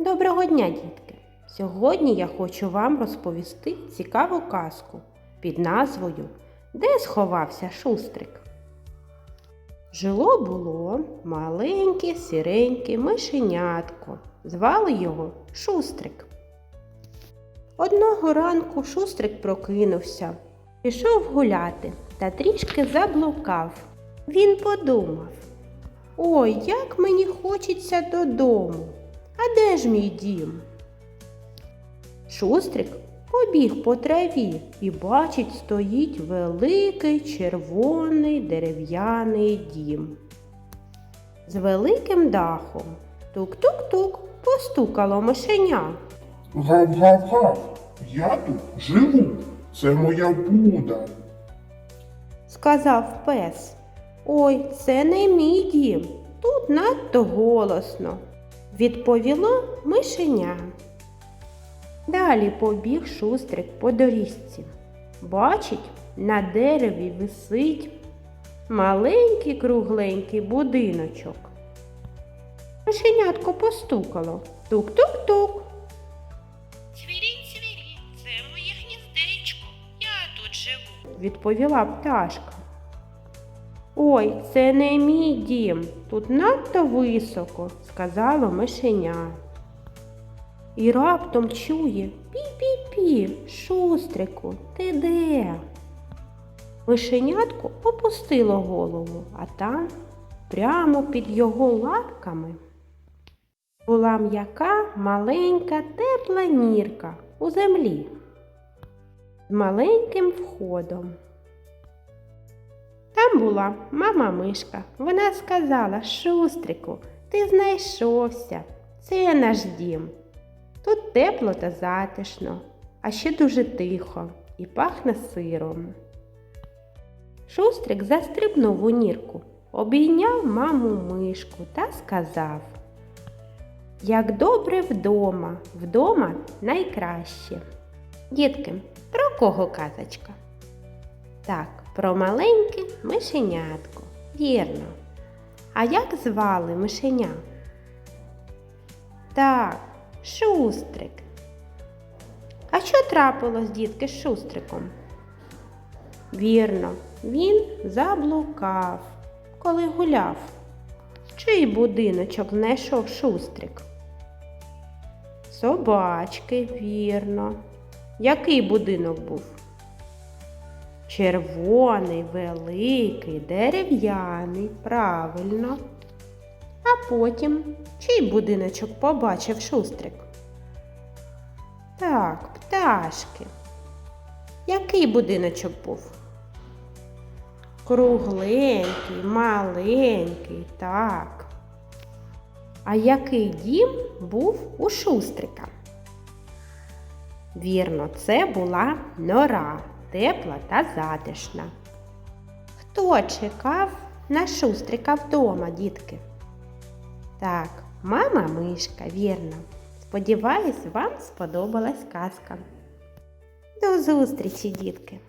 Доброго дня, дітки! Сьогодні я хочу вам розповісти цікаву казку під назвою Де сховався шустрик? Жило було маленьке сіреньке мишенятко. Звали його Шустрик. Одного ранку Шустрик прокинувся, пішов гуляти та трішки заблукав. Він подумав: Ой, як мені хочеться додому. А де ж мій дім? Шустрик побіг по траві і бачить, стоїть великий червоний дерев'яний дім. З великим дахом. Тук-тук-тук постукало мишеня. Гав-гав-гав, я тут живу. Це моя буда. Сказав пес. Ой, це не мій дім. Тут надто голосно. Відповіло мишеня. Далі побіг шустрик по доріжці. Бачить, на дереві висить маленький кругленький будиночок. Мишенятко постукало. Тук-тук-тук. Цвірінь, цвірінь, це моє гніздечко. Я тут живу. відповіла пташка. Ой, це не мій дім, тут надто високо, сказало мишеня. І раптом чує пі-пі-пі, шустрику, ти де? Мишенятко опустило голову, а там, прямо під його лапками, була м'яка маленька тепла нірка у землі з маленьким входом. Там була мама мишка. Вона сказала Шустрику, ти знайшовся. Це наш дім. Тут тепло та затишно, а ще дуже тихо і пахне сиром. Шустрик застрибнув у нірку, обійняв маму мишку та сказав Як добре вдома, вдома найкраще. Дітки, про кого казочка? Так, про маленьке мишенятко. Вірно. А як звали мишеня? Так, шустрик. А що трапилось, дітки, з шустриком? Вірно, він заблукав, коли гуляв. Чий будиночок знайшов шустрик? Собачки, вірно. Який будинок був? Червоний, великий, дерев'яний, правильно. А потім чий будиночок побачив шустрик? Так, пташки. Який будиночок був? Кругленький, маленький, так. А який дім був у шустрика? Вірно, це була нора, тепла та затишна. Хто чекав на шустрика вдома, дітки? Так, мама мишка, вірно. Сподіваюсь, вам сподобалась казка. До зустрічі, дітки!